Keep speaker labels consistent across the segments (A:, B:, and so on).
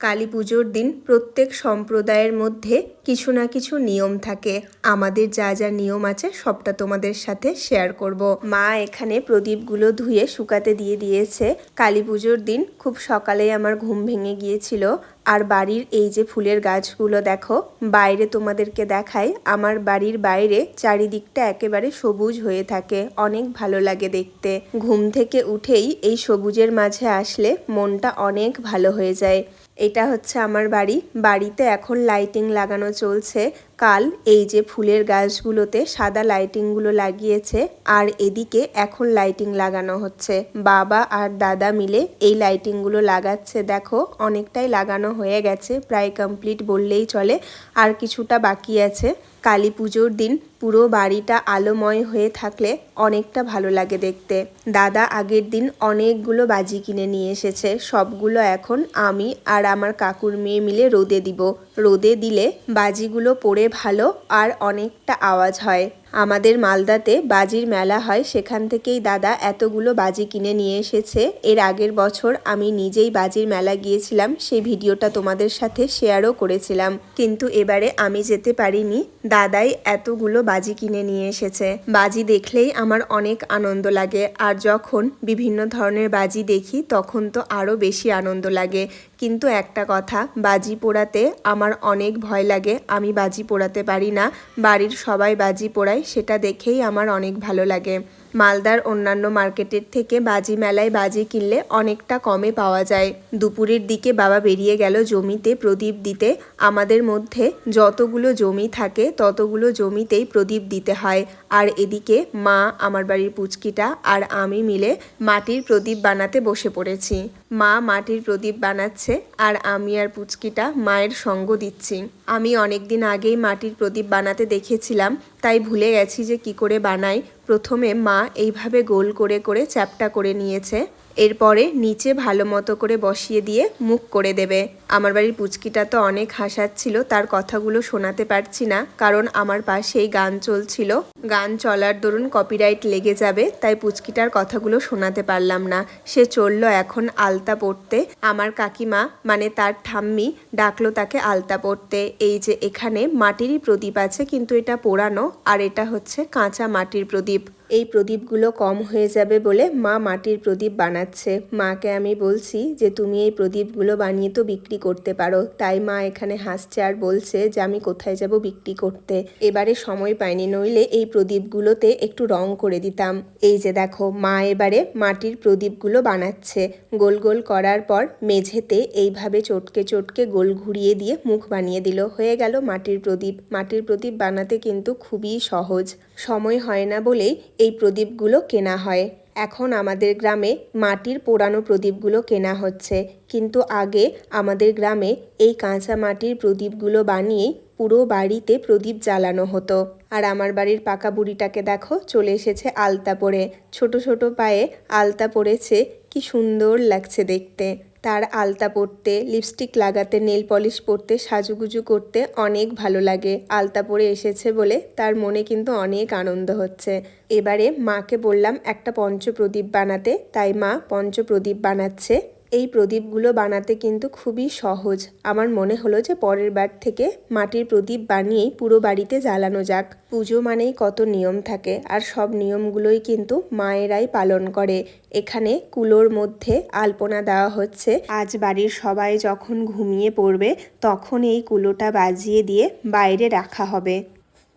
A: কালী পুজোর দিন প্রত্যেক সম্প্রদায়ের মধ্যে কিছু না কিছু নিয়ম থাকে। আমাদের যা যা নিয়ম আছে সবটা তোমাদের সাথে শেয়ার করব। মা এখানে প্রদীপগুলো ধুয়ে শুকাতে দিয়ে দিয়েছে। কালী পুজোর দিন খুব সকালেই আমার ঘুম ভেঙে গিয়েছিল। আর বাড়ির এই যে ফুলের গাছগুলো দেখো, বাইরে তোমাদেরকে দেখাই, আমার বাড়ির বাইরে চারিদিকটা একেবারে সবুজ হয়ে থাকে। অনেক ভালো লাগে দেখতে। ঘুম থেকে উঠেই এই সবুজের মাঝে আসলে মনটা অনেক ভালো হয়ে যায়। এটা হচ্ছে আমার বাড়ি। বাড়িতে এখন লাইটিং লাগানো চলছে। কাল এই যে ফুলের গাছগুলোতে সাদা লাইটিংগুলো লাগিয়েছে আর এদিকে এখন লাইটিং লাগানো হচ্ছে। বাবা আর দাদা মিলে এই লাইটিংগুলো লাগাচ্ছে। দেখো, অনেকটাই লাগানো হয়ে গেছে, প্রায় কমপ্লিট বললেই চলে। আর কিছুটা বাকি আছে। কালী পুজোর দিন পুরো বাড়িটা আলোময় হয়ে থাকলে অনেকটা ভালো লাগে দেখতে। দাদা আগের দিন অনেকগুলো বাজি কিনে নিয়ে এসেছে, সবগুলো এখন আমি আর আমার কাকুর মেয়ে মিলে রোদে দিব। রোদে দিলে বাজিগুলো পড়ে ভালো আর অনেকটা আওয়াজ হয়। আমাদের মালদাতে বাজির মেলা হয়, সেখান থেকেই দাদা এতগুলো বাজি কিনে নিয়ে এসেছে। এর আগের বছর আমি নিজেই বাজির মেলা গিয়েছিলাম, সেই ভিডিওটা তোমাদের সাথে শেয়ারও করেছিলাম। কিন্তু এবারে আমি যেতে পারিনি, দাদাই এতগুলো বাজি কিনে নিয়ে এসেছে। বাজি দেখলেই আমার অনেক আনন্দ লাগে। আর যখন বিভিন্ন ধরনের বাজি দেখি, তখন তো আরও বেশি আনন্দ লাগে। কিন্তু একটা কথা, বাজি পোড়াতে আমার অনেক ভয় লাগে। আমি বাজি পোড়াতে পারি না। বাড়ির সবাই বাজি পোড়ায়, সেটা দেখেই আমার অনেক ভালো লাগে। মালদার অন্যান্য মার্কেটের থেকে বাজি মেলায় বাজি কিনলে অনেকটা কমে পাওয়া যায়। দুপুরের দিকে বাবা বেরিয়ে গেল জমিতে প্রদীপ দিতে। আমাদের মধ্যে যতগুলো জমি থাকে, ততগুলো জমিতেই প্রদীপ দিতে হয়। আর এদিকে মা, আমার বাড়ির পুচকিটা আর আমি মিলে মাটির প্রদীপ বানাতে বসে পড়েছি। মা মাটির প্রদীপ বানাচ্ছে আর আমি আর পুচকিটা মায়ের সঙ্গ দিচ্ছি। আমি অনেক দিন আগেই মাটির প্রদীপ বানাতে দেখেছিলাম, তাই ভুলে গেছি যে কি করে বানাই। প্রথমে মা এইভাবে গোল করে করে চ্যাপটা করে নিয়েছে। এরপরে নিচে ভালো মতো করে বসিয়ে দিয়ে মুখ করে দেবে। আমার বাড়ির পুচকিটা তো অনেক হাসাচ্ছিল, তার কথাগুলো শোনাতে পারছি না, কারণ আমার পাশেই গান চলছিল। গান চলার দরুন কপিরাইট লেগে যাবে, তাই পুচকিটার কথাগুলো শোনাতে পারলাম না। সে চলল এখন আলতা পড়তে। আমার কাকিমা মানে তার ঠাম্মি, ডাকলো তাকে আলতা পড়তে। এই যে এখানে মাটিরই প্রদীপ আছে, কিন্তু এটা পোড়ানো, আর এটা হচ্ছে কাঁচা মাটির প্রদীপ। এই প্রদীপগুলো কম হয়ে যাবে বলে মা মাটির প্রদীপ বানাচ্ছে। মাকে আমি বলছি যে, তুমি এই প্রদীপগুলো বানিয়ে তো বিক্রি করতে পারো। তাই মা এখানে হাসছে আর বলছে যে, আমি কোথায় যাব বিক্রি করতে? এবারে সময় পাইনি, নইলে এই প্রদীপগুলোতে একটু রং করে দিতাম। এই যে দেখো, মা এবারে মাটির প্রদীপগুলো বানাচ্ছে। গোল গোল করার পর মেঝেতে এইভাবে চটকে চটকে গোল ঘুরিয়ে দিয়ে মুখ বানিয়ে দিল। হয়ে গেল মাটির প্রদীপ। মাটির প্রদীপ বানাতে কিন্তু খুবই সহজ। সময় হয় না বলেই এই প্রদীপগুলো কেনা হয়। এখন আমাদের গ্রামে মাটির পোড়ানো প্রদীপগুলো কেনা হচ্ছে। কিন্তু আগে আমাদের গ্রামে এই কাঁচা মাটির প্রদীপগুলো বানিয়ে পুরো বাড়িতে প্রদীপ জ্বালানো হতো। আর আমার বাড়ির পাকা বুড়িটাকে দেখো, চলে এসেছে আলতা পরে। ছোট ছোট পায়ে আলতা পরেছে, কি সুন্দর লাগছে দেখতে। তার আলতা পরতে লিপস্টিক লাগাতে নেল পলিশ পরতে, সাজুগুজু করতে অনেক ভালো লাগে। আলতা পরে এসেছে বলে তার মনে কিন্তু অনেক আনন্দ হচ্ছে। এবারে মাকে বললাম, একটা পঞ্চপ্রদীপ বানাতে। তাই মা পঞ্চপ্রদীপ বানাচ্ছে। এই প্রদীপগুলো বানাতে কিন্তু খুবই সহজ। আমার মনে হলো যে পরের বার থেকে মাটির প্রদীপ বানিয়েই পুরো বাড়িতে জ্বালানো যাক। পুজো মানেই কত নিয়ম থাকে আর সব নিয়মগুলোই কিন্তু মায়েরাই পালন করে। এখানে কুলোর মধ্যে আলপনা দেওয়া হচ্ছে। আজ বাড়ির সবাই যখন ঘুমিয়ে পড়বে তখন এই কুলোটা বাজিয়ে দিয়ে বাইরে রাখা হবে।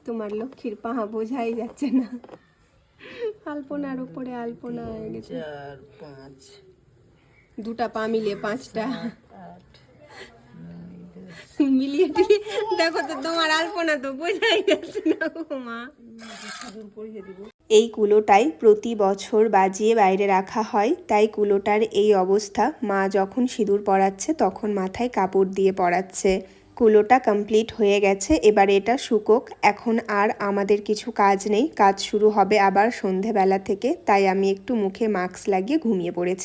A: তোমার লক্ষ্মীর পাহা বোঝাই যাচ্ছে না। আলপনার উপরে আলপনা হয়ে গেছে।
B: চার পাঁচ।
A: দুটা পা মিলিয়ে পাঁচটা মিলিয়ে দেখো তো তোমার আলপনা তো বোঝাই যাচ্ছে না মা এই কুলোটাই প্রতি বছর বাজিয়ে বাইরে রাখা হয় তাই কুলোটার এই অবস্থা মা যখন সিঁদুর পরাচ্ছে তখন মাথায় কাপড় দিয়ে পরাচ্ছে কুলোটা কমপ্লিট হয়ে গেছে এবার এটা শুকোক এখন আর আমাদের কিছু কাজ নেই কাজ শুরু হবে আবার সন্ধেবেলা থেকে তাই আমি একটু মুখে মাস্ক লাগিয়ে ঘুমিয়ে পড়েছি